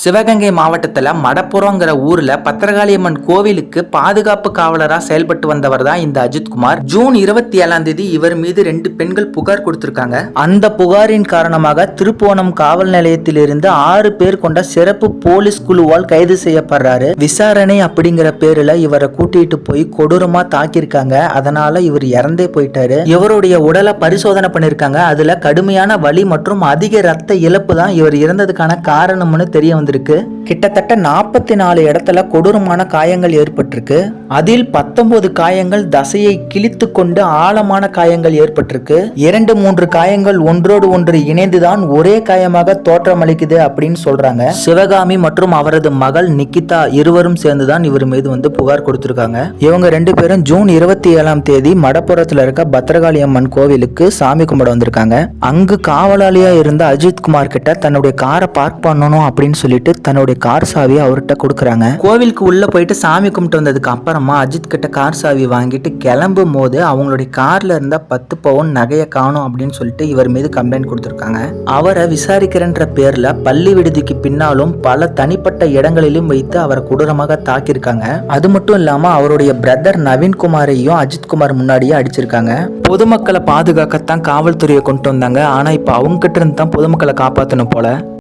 சிவகங்கை மாவட்டத்தில் மடப்புறங்கிற ஊரில் பத்திரகாளியம்மன் கோவிலுக்கு பாதுகாப்பு காவலராக செயல்பட்டு வந்தவர் தான் இந்த அஜித்குமார் ஜூன் இருபத்தி ஏழாம் தேதி இவர் மீது ரெண்டு பெண்கள் புகார் கொடுத்திருக்காங்க. அந்த புகாரின் காரணமாக திருப்புவனம் காவல் நிலையத்திலிருந்து ஆறு பேர் கொண்ட சிறப்பு போலீஸ் குழுவால் கைது செய்யப்படுறாரு. விசாரணை அப்படிங்கிற பேரில் இவரை கூட்டிட்டு போய் கொடூரமாக தாக்கியிருக்காங்க. அதனால இவர் இறந்தே போயிட்டாரு. இவருடைய உடலை பரிசோதனை பண்ணியிருக்காங்க. அதுல கடுமையான வலி மற்றும் அதிக ரத்த இழப்பு தான் இவர் இறந்ததுக்கான காரணம்னு தெரிய வந்திருக்கு கிட்டத்தட்ட நாற்பத்தி நாலு இடத்துல கொடூரமான காயங்கள் ஏற்பட்டிருக்கு. அதில் பத்தொன்பது காயங்கள் தசையை கிழித்து கொண்டு ஆழமான காயங்கள் ஏற்பட்டிருக்கு. இரண்டு மூன்று காயங்கள் ஒன்றோடு ஒன்று இணைந்துதான் ஒரே காயமாக தோற்றமளிக்குது அப்படின்னு சொல்றாங்க. சிவகாமி மற்றும் அவரது மகள் நிக்கிதா இருவரும் சேர்ந்துதான் இவர் மீது வந்து புகார் கொடுத்திருக்காங்க. இவங்க ரெண்டு பேரும் ஜூன் இருபத்தி ஏழாம் தேதி மடப்புறத்துல இருக்க பத்ரகாளி அம்மன் கோவிலுக்கு சாமி கும்பிட வந்திருக்காங்க. அங்கு காவலாளியா இருந்த அஜித் குமார் கிட்ட தன்னுடைய காரை பார்க் பண்ணணும் அப்படின்னு சொல்லி சொல்லிட்டு தன்னுடைய கார் சாவியை அவர்கிட்ட கொடுக்குறாங்க. கோவிலுக்கு உள்ள போயிட்டு சாமி கும்பிட்டு வந்ததுக்கு அப்புறமா அஜித் கிட்ட கார் சாவி வாங்கிட்டு கிளம்பும் போது அவங்களுடைய கார்ல இருந்த பத்து பவுன் நகையை காணும் அப்படின்னு சொல்லிட்டு இவர் மீது கம்ப்ளைண்ட் கொடுத்துருக்காங்க. அவரை விசாரிக்கிறன்ற பேர்ல பள்ளி விடுதிக்கு பின்னாலும் பல தனிப்பட்ட இடங்களிலும் வைத்து அவரை கொடூரமாக தாக்கியிருக்காங்க. அது மட்டும் இல்லாம அவருடைய பிரதர் நவீன்குமாரையும் அஜித் குமார் முன்னாடியே அடிச்சிருக்காங்க. பொதுமக்களை பாதுகாக்கத்தான் காவல்துறையை கொண்டு வந்தாங்க. ஆனா இப்ப அவங்க கிட்ட இருந்து தான் பொதுமக்களை காப்பாற்றணும் போல.